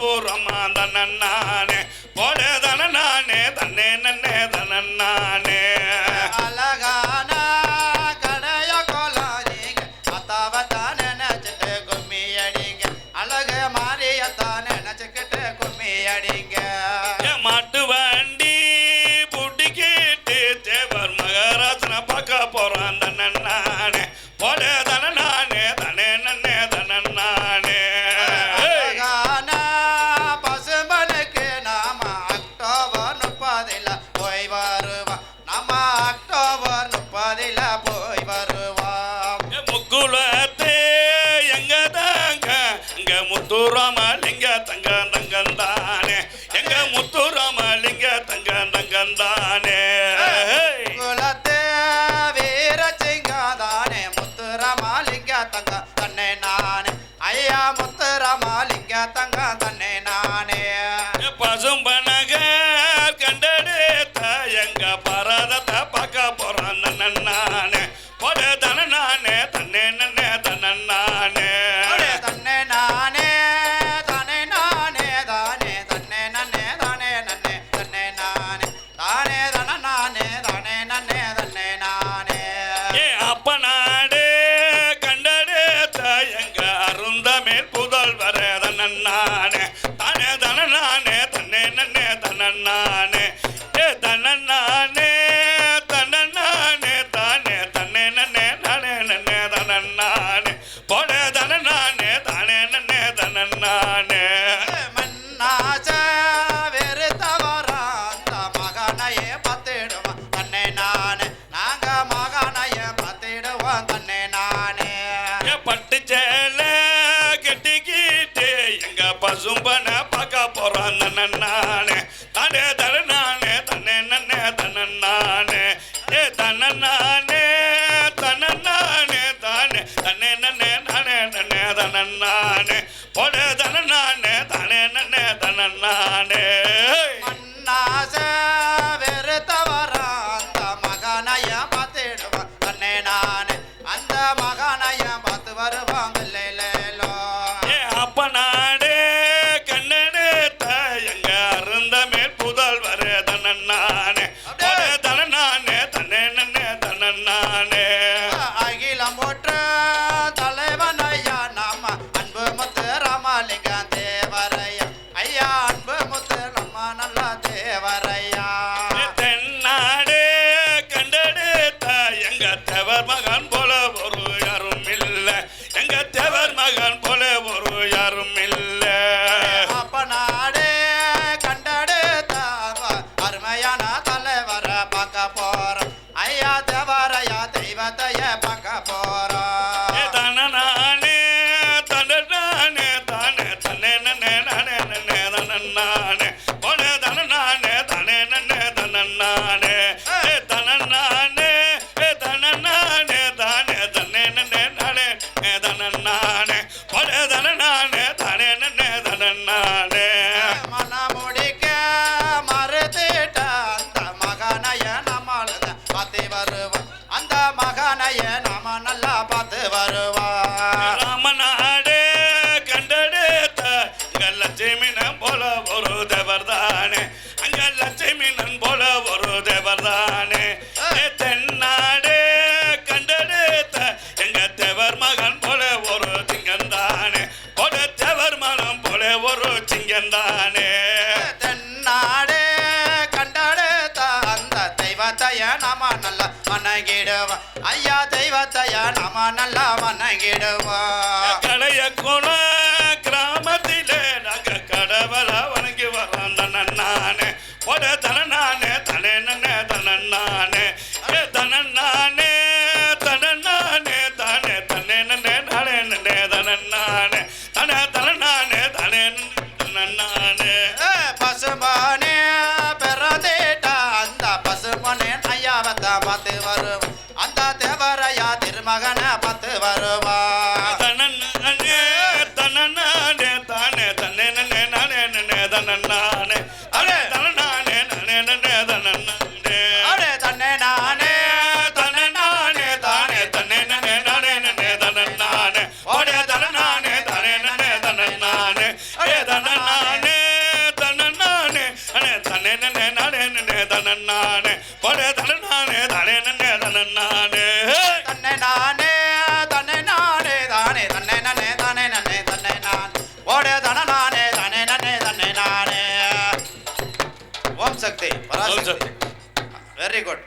போறோமா அந்த நன்னா முத்துராமலிங்க தங்க தங்கந்தானே எங்க முத்துராமலிங்க தங்க தங்கந்தானே தங்க தன்னை நானே. பசும்பனக கண்டடு தயங்க பரத போறான் தன்னண்ணானே தானே தரநானே தன்னே நன்னே தன்னண்ணானே ஏ தன்னண்ணானே தன்னண்ணானே தானே தன்னே நன்னே நானே நன்னே தன்னண்ணானே போனே தனநானே தானே நன்னே தன்னண்ணானே மகனாய பார்த்திடுவான். தன்னே நானே அந்த மகா மகன் போல ஒரு யாரும் இல்ல. அப்ப நாடு கண்டாடு தாங்க அருமையான தலைவர பார்க்க போறோம். ஐயா தேவரையா தெய்வத்தைய பார்க்க போறோம். தன நானே தன நானே தானே தன்னே நன்னே நானே நானே. தெய்வத்தைய நாம நல்லா வணங்கிடுவோம். ஐயா தெய்வத்தைய நாம நல்லா மனகிடுவா கலைய குண கிராமத்திலே நாங்க கடவுளை வணங்கி வரோம் நானே ஒரு தர அந்த தேவரையா திருமகன பத்து வருவா very